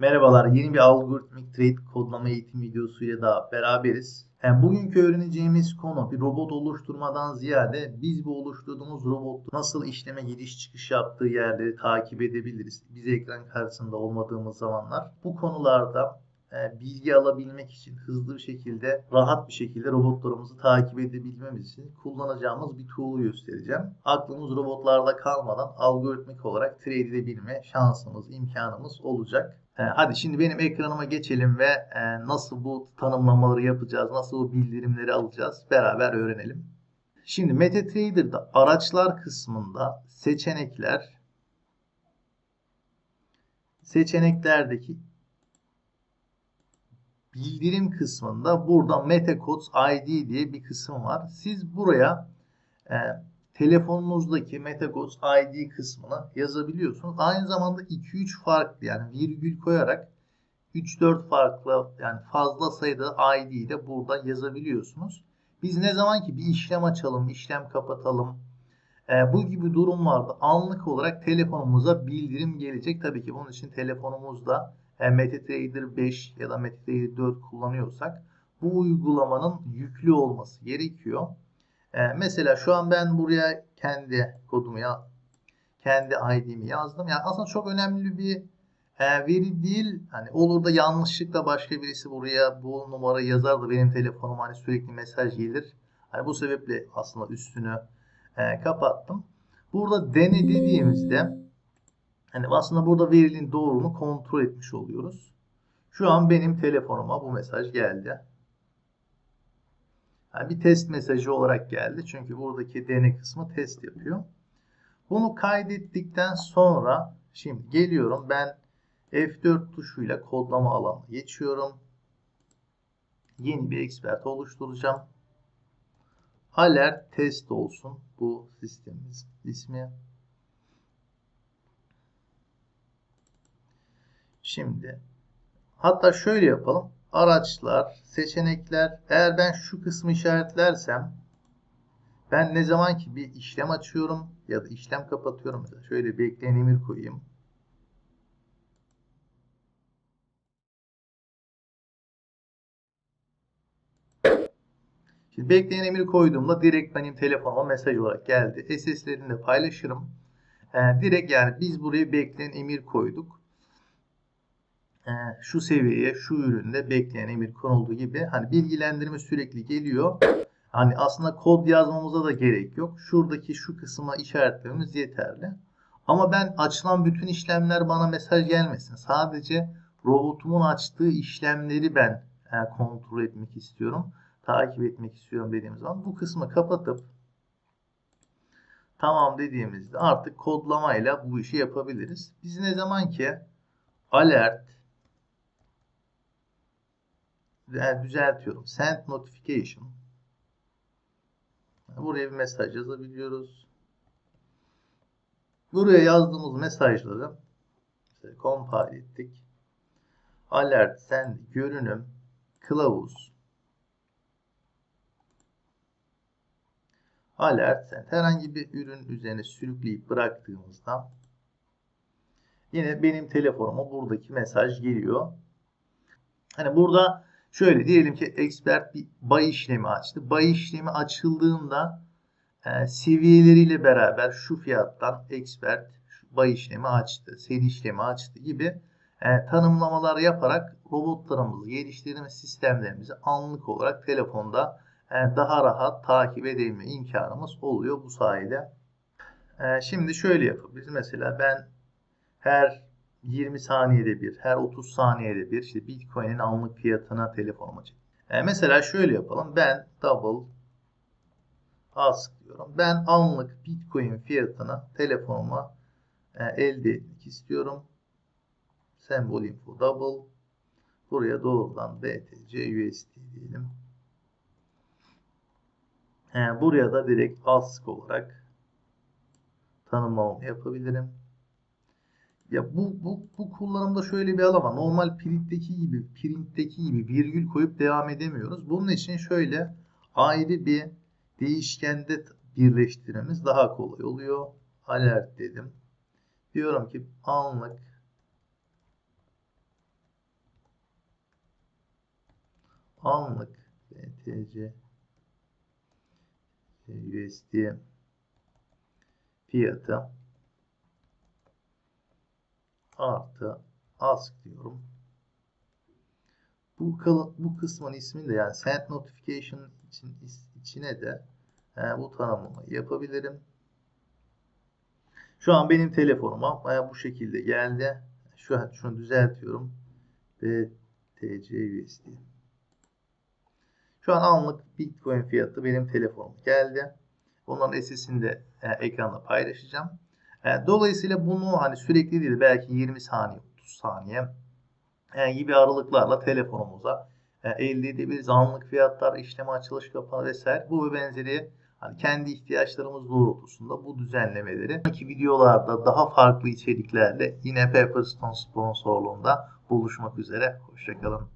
Merhabalar, yeni bir algoritmik trade kodlama eğitim videosuyla daha beraberiz. Yani bugünkü öğreneceğimiz konu bir robot oluşturmadan ziyade biz bu oluşturduğumuz robotu nasıl işleme giriş çıkış yaptığı yerleri takip edebiliriz. Biz ekran karşısında olmadığımız zamanlar bu konularda e, bilgi alabilmek için hızlı bir şekilde, rahat bir şekilde robotlarımızı takip edebilmemiz için kullanacağımız bir tool'u göstereceğim. Aklımız robotlarda kalmadan algoritmik olarak trade edebilme şansımız, imkanımız olacak. E, hadi şimdi benim ekranıma geçelim ve e, nasıl bu tanımlamaları yapacağız, nasıl bu bildirimleri alacağız beraber öğrenelim. Şimdi MetaTrader'da araçlar kısmında seçenekler seçeneklerdeki bildirim kısmında burada MetaCodes ID diye bir kısım var. Siz buraya e, telefonunuzdaki MetaCodes ID kısmını yazabiliyorsunuz. Aynı zamanda 2-3 farklı yani virgül koyarak 3-4 farklı yani fazla sayıda ID'yi de burada yazabiliyorsunuz. Biz ne zaman ki bir işlem açalım, işlem kapatalım, e, bu gibi durumlarda anlık olarak telefonumuza bildirim gelecek. Tabii ki bunun için telefonumuzda MetaTrader 5 ya da MetaTrader 4 kullanıyorsak bu uygulamanın yüklü olması gerekiyor. E, mesela şu an ben buraya kendi kodumu ya kendi ID'mi yazdım. Yani aslında çok önemli bir e, veri değil. Hani olur da yanlışlıkla başka birisi buraya bu numarayı yazar da benim telefonuma hani sürekli mesaj gelir. Hani bu sebeple aslında üstünü e, kapattım. Burada dene dediğimizde hani aslında burada verilinin doğruluğunu kontrol etmiş oluyoruz. Şu an benim telefonuma bu mesaj geldi. Yani bir test mesajı olarak geldi. Çünkü buradaki dene kısmı test yapıyor. Bunu kaydettikten sonra şimdi geliyorum ben F4 tuşuyla kodlama alanına geçiyorum. Yeni bir expert oluşturacağım. Alert test olsun bu sistemimiz ismi. Şimdi hatta şöyle yapalım. Araçlar, seçenekler. Eğer ben şu kısmı işaretlersem ben ne zaman ki bir işlem açıyorum ya da işlem kapatıyorum. Mesela şöyle bekleyen emir koyayım. Şimdi bekleyen emiri koyduğumda direkt benim telefonuma mesaj olarak geldi. SS'lerini de paylaşırım. Ee, direkt yani biz buraya bekleyen emir koyduk. Ee, şu seviyeye, şu üründe bekleyen emir konulduğu gibi hani bilgilendirme sürekli geliyor. Hani aslında kod yazmamıza da gerek yok. Şuradaki şu kısma işaretlememiz yeterli. Ama ben açılan bütün işlemler bana mesaj gelmesin. Sadece robotumun açtığı işlemleri ben e, kontrol etmek istiyorum takip etmek istiyorum dediğimiz zaman bu kısmı kapatıp tamam dediğimizde artık kodlamayla bu işi yapabiliriz. Biz ne zaman ki alert düzeltiyorum. Send notification buraya bir mesaj yazabiliyoruz. Buraya yazdığımız mesajları mesela compile ettik. Alert send görünüm kılavuz alert send herhangi bir ürün üzerine sürükleyip bıraktığımızda yine benim telefonuma buradaki mesaj geliyor. Hani burada şöyle diyelim ki expert bir buy işlemi açtı. Buy işlemi açıldığında e, seviyeleriyle beraber şu fiyattan expert şu buy işlemi açtı, sell işlemi açtı gibi e, tanımlamalar yaparak robotlarımızı, geliştirme sistemlerimizi anlık olarak telefonda e, daha rahat takip edebilme imkanımız oluyor bu sayede. E, şimdi şöyle yapabiliriz. Mesela ben her 20 saniyede bir, her 30 saniyede bir işte Bitcoin'in anlık fiyatına telefonuma çek. E, mesela şöyle yapalım. Ben double ask diyorum. Ben anlık Bitcoin fiyatını telefonuma elde etmek istiyorum. Sembol info double. Buraya doğrudan BTC USD diyelim. He, buraya da direkt ask olarak tanımlamamı yapabilirim. Ya bu, bu, bu kullanımda şöyle bir alama. Normal printteki gibi, printteki gibi virgül koyup devam edemiyoruz. Bunun için şöyle ayrı bir değişkende birleştirmemiz daha kolay oluyor. Alert dedim. Diyorum ki anlık anlık BTC USD fiyatı artı ask diyorum. Bu bu kısmın ismini de yani send notification için içine de e, bu tanımlamayı yapabilirim. Şu an benim telefonuma baya bu şekilde geldi. Şu an şunu düzeltiyorum. BTC USD. Şu an anlık Bitcoin fiyatı benim telefonuma geldi. Onların SS'ini de e, ekranda paylaşacağım. E, dolayısıyla bunu hani sürekli değil belki 20 saniye 30 saniye e, gibi aralıklarla telefonumuza e, elde edebiliriz. Anlık fiyatlar, işlem açılış kapağı vesaire bu ve benzeri hani kendi ihtiyaçlarımız doğrultusunda bu düzenlemeleri sonraki videolarda daha farklı içeriklerle yine Pepperstone sponsorluğunda buluşmak üzere. Hoşçakalın.